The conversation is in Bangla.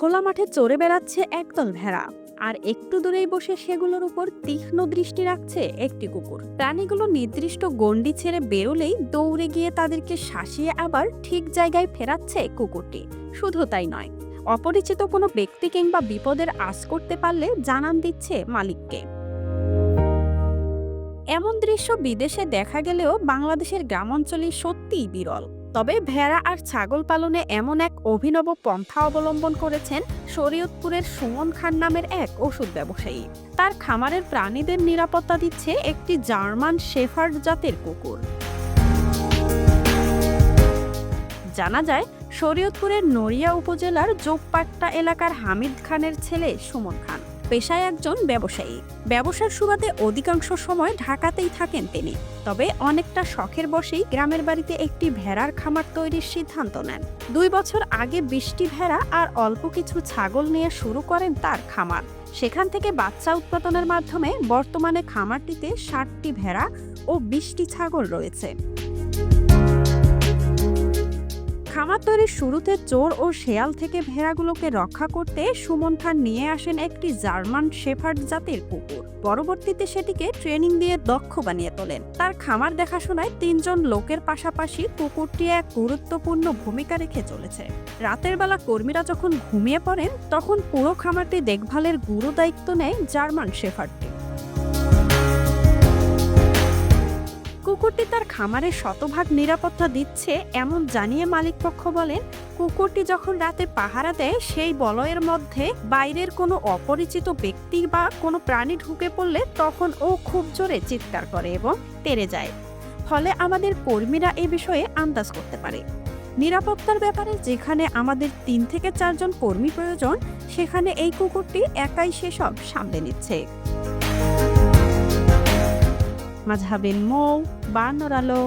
খোলা মাঠে চড়ে বেড়াচ্ছে একদল ভেড়া, আর একটু দূরেই বসে সেগুলোর উপর তীক্ষ্ণ দৃষ্টি রাখছে একটি কুকুর। প্রাণীগুলো নির্দিষ্ট গণ্ডি ছেড়ে বেরোলেই দৌড়ে গিয়ে তাদেরকে শাসিয়ে আবার ঠিক জায়গায় ফেরাচ্ছে কুকুরটি। শুধু তাই নয়, অপরিচিত কোনো ব্যক্তি কিংবা বিপদের আশ করতে পারলে জানান দিচ্ছে মালিককে। এমন দৃশ্য বিদেশে দেখা গেলেও বাংলাদেশের গ্রামাঞ্চলে সত্যিই বিরল। তবে ভেড়া আর ছাগল পালনে এমন এক অভিনব পন্থা অবলম্বন করেছেন শরীয়তপুরের সুমন খান নামের এক ওষুধ ব্যবসায়ী। তার খামারের প্রাণীদের নিরাপত্তা দিচ্ছে একটি জার্মান শেফার্ড জাতের কুকুর। জানা যায়, শরীয়তপুরের নড়িয়া উপজেলার জোপপাট্টা এলাকার হামিদ খানের ছেলে সুমন খান। পেশায় একজন ব্যবসায়ী। ব্যবসার সুবাদে অধিকাংশ সময় ঢাকাতেই থাকেন তিনি। তবে অনেকটা শখের বসেই গ্রামের বাড়িতে একটি ভেড়ার খামার তৈরির সিদ্ধান্ত নেন। দুই বছর আগে বৃষ্টি ভেড়া আর অল্প কিছু ছাগল নিয়ে শুরু করেন তার খামার। সেখান থেকে বাচ্চা উৎপাদনের মাধ্যমে বর্তমানে খামারটিতে ষাটটি ভেড়া ও বিশটি ছাগল রয়েছে। খামার তৈরির শুরুতে চোর ও শেয়াল থেকে ভেড়াগুলোকে রক্ষা করতে সুমন খান নিয়ে আসেন একটি জার্মান শেফার্ড জাতের কুকুর। পরবর্তীতে সেটিকে ট্রেনিং দিয়ে দক্ষ বানিয়ে তোলেন। তার খামার দেখাশোনায় তিনজন লোকের পাশাপাশি কুকুরটি এক গুরুত্বপূর্ণ ভূমিকা রেখে চলেছে। রাতের বেলা কর্মীরা যখন ঘুমিয়ে পড়েন, তখন পুরো খামারটি দেখভালের গুরু দায়িত্ব নেয় জার্মান শেফার্ডটি। কুকুরটি তার খামারে শতভাগ নিরাপত্তা দিচ্ছে এমন জানিয়ে মালিকপক্ষ বলেন, কুকুরটি যখন রাতে পাহারা দেয়, সেই বলয়ের মধ্যে বাইরের কোনো অপরিচিত ব্যক্তি বা কোনো প্রাণী ঢুকে পড়লে তখন ও খুব জোরে চিৎকার করে এবং তেড়ে যায়। ফলে আমাদের কর্মীরা এ বিষয়ে আন্দাজ করতে পারে। নিরাপত্তার ব্যাপারে যেখানে আমাদের তিন থেকে চারজন কর্মী প্রয়োজন, সেখানে এই কুকুরটি একাই সেসব সামলে নিচ্ছে। মাঝহাবিন মৌ বানরালো